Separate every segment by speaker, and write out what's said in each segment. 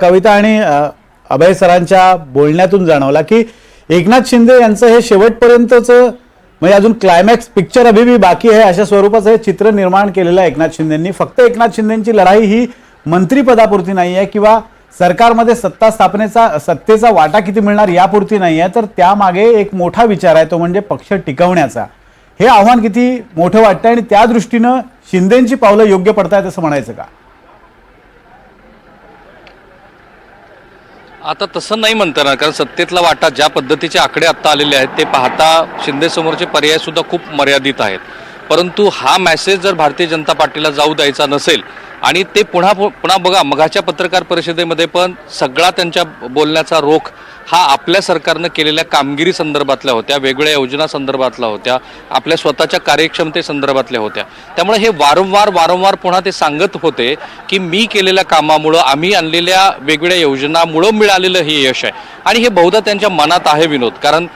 Speaker 1: कविता आणि अभय सरांच्या बोलण्यातून जाणवला की एकनाथ शिंदे यांचं हे शेवटपर्यंतचं म्हणजे अजून क्लायमॅक्स पिक्चर अभि भी बाकी आहे अशा स्वरूपाचं हे चित्र निर्माण केलेलं आहे एकनाथ शिंदेंनी. फक्त एकनाथ शिंदेंची लढाई ही मंत्रिपदापुरती नाही आहे किंवा सरकारमध्ये सत्ता स्थापनेचा सत्तेचा वाटा किती मिळणार यापुरती नाही आहे. तर त्यामागे एक मोठा विचार आहे तो म्हणजे पक्ष टिकवण्याचा. हे आव्हान किती मोठं वाटतं आणि त्या दृष्टीनं शिंदेंची पावलं योग्य पडतायत असं म्हणायचं का?
Speaker 2: आता तसं नाही म्हणता येणार कारण सत्तेतला वाटा ज्या पद्धतीचे आकडे आत्ता आलेले आहेत ते पाहता शिंदे समोरचे पर्याय सुद्धा खूप मर्यादित आहेत. परंतु हा मेसेज जर भारतीय जनता पार्टीला जाऊ द्यायचा नसेल आणि ते पुन्हा पुन्हा बघा मघाच्या पत्रकार परिषदेमध्ये पण सगळा त्यांच्या बोलण्याचा रोख हा आपल्या सरकारनं केलेल्या कामगिरी संदर्भातल्या होत्या वेगवेगळ्या योजना संदर्भातल्या होत्या आपल्या स्वतःच्या कार्यक्षमते संदर्भातल्या होत्या. त्यामुळे हे वारंवार वारंवार पुन्हा ते सांगत होते की मी केलेल्या कामामुळं आम्ही आणलेल्या वेगवेगळ्या योजनामुळं मिळालेलं हे यश आहे. आणि हे बहुधा त्यांच्या मनात आहे विनोद कारण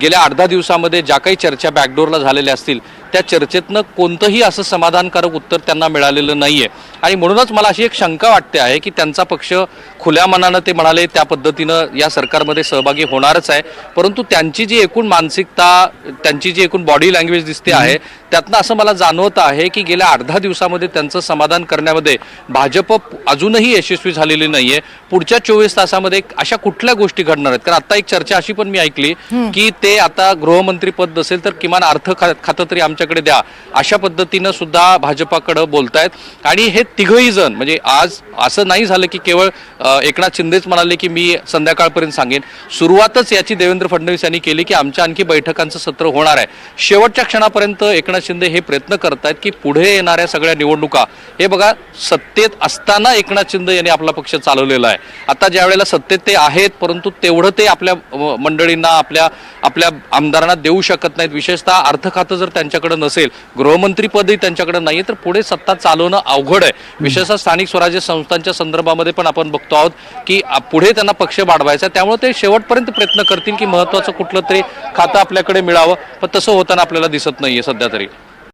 Speaker 2: गेल्या अर्धा दिवसामध्ये ज्या काही चर्चा बॅकडोरला झालेल्या असतील त्या चर्चेतनं कोणतंही असं समाधानकारक उत्तर त्यांना मिळालेलं नाही आहे आणि म्हणूनच मला अशी एक शंका वाटते आहे की त्यांचा पक्ष खुल्या मनानं ते म्हणाले त्या पद्धतीनं या सरकारमध्ये सहभागी होणारच आहे. परंतु त्यांची जी एकूण मानसिकता त्यांची जी एकूण बॉडी लँग्वेज दिसते आहे त्यातनं असं मला जाणवत आहे की गेल्या अर्धा दिवसामध्ये त्यांचं समाधान करण्यामध्ये भाजप अजूनही यशस्वी झालेली नाहीये. पुढच्या चोवीस तासामध्ये अशा कुठल्या गोष्टी घडणार आहेत? कारण आता एक चर्चा अशी पण मी ऐकली की ते आता गृहमंत्री पद नसेल तर किमान अर्थ खा- खातं तरी आमच्याकडे द्या. अशा पद्धतीनं सुद्धा भाजपाकडे बोलतायत. आणि हे तिघही जण म्हणजे आज असं नाही झालं की केवळ एकनाथ शिंदेच म्हणाले की मी संध्याकाळपर्यंत सांगेन. सुरुवातच याची देवेंद्र फडणवीस यांनी केली की आमच्या आणखी बैठकांचं सत्र होणार आहे. शेवटच्या क्षणापर्यंत एकनाथ शिंदे हे प्रयत्न करतायत की पुढे येणाऱ्या सगळ्या निवडणुका हे बघा सत्तेत असताना एकनाथ शिंदे यांनी आपला पक्ष चालवलेला आहे. आता ज्या वेळेला सत्तेत ते आहेत परंतु तेवढं ते आपल्या मंडळींना आपल्या आपल्या आमदारांना देऊ शकत नाहीत. विशेषतः अर्थ खातं जर त्यांच्याकडे नसेल गृहमंत्री पदही त्यांच्याकडे नाही तर पुढे सत्ता चालवणं अवघड आहे. विशेषतः स्थानिक स्वराज्य संस्थांच्या संदर्भामध्ये पण आपण बघतो आहोत की पुढे त्यांना पक्ष वाढवायचा त्यामुळे ते शेवटपर्यंत प्रयत्न करतील की महत्वाचं कुठलं तरी खातं आपल्याकडे मिळावं. पण तसं होताना आपल्याला दिसत नाहीये सध्या तरी.